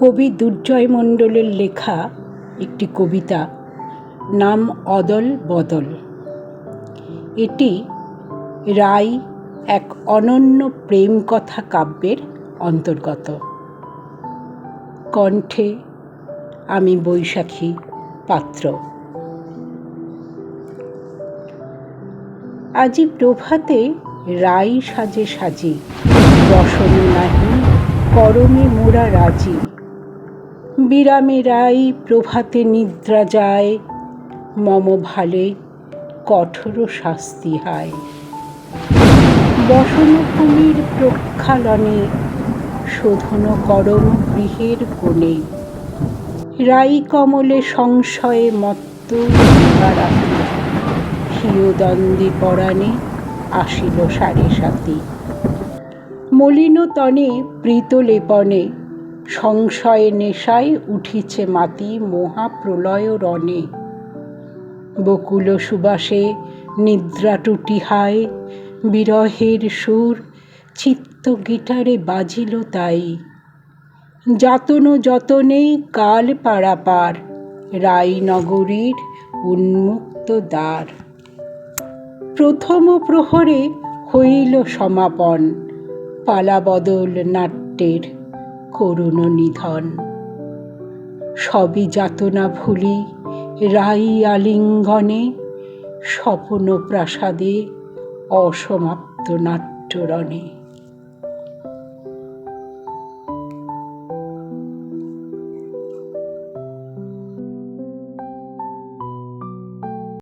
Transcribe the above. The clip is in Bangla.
কবি দুর্জয় মণ্ডলের লেখা একটি কবিতা, নাম অদল বদল। এটি রায় এক অনন্য প্রেম কথা কাব্যের অন্তর্গত। কণ্ঠে আমি বৈশাখী পাত্র। আজি প্রভাতে রাই সাজে সাজি, রসন নাহি করমে মোরা রাজি। বিরামে রাই প্রভাতে নিদ্রা যায়, মম ভালে কঠোর শাস্তি হয়। বসনভূমির প্রক্ষালনে শোধন করম গৃহের কোণে। রাই কমলে সংশয়ে মত্ত হিয়দন্দে পরাণে আসিল সাড়ে সাতি। মলিনতনে প্রীতলেপনে লেপনে সংশয়ে নেশায় উঠিছে মাতি মহাপ্রলয় রণে। বকুল সুবাসে নিদ্রা টুটি হায়, বিরহের সুর চিত্ত গিটারে বাজিল তাই। যাতন যতনে কাল পারাপার, রায়নগরীর উন্মুক্ত দ্বার। প্রথম প্রহরে হইল সমাপন, পালাবদল নাট্যের করুণ নিধন। সবই যাতনা ভুলি রাই আলিঙ্গনে স্বপন প্রাসাদে অসমাপ্ত নাট্যরণে।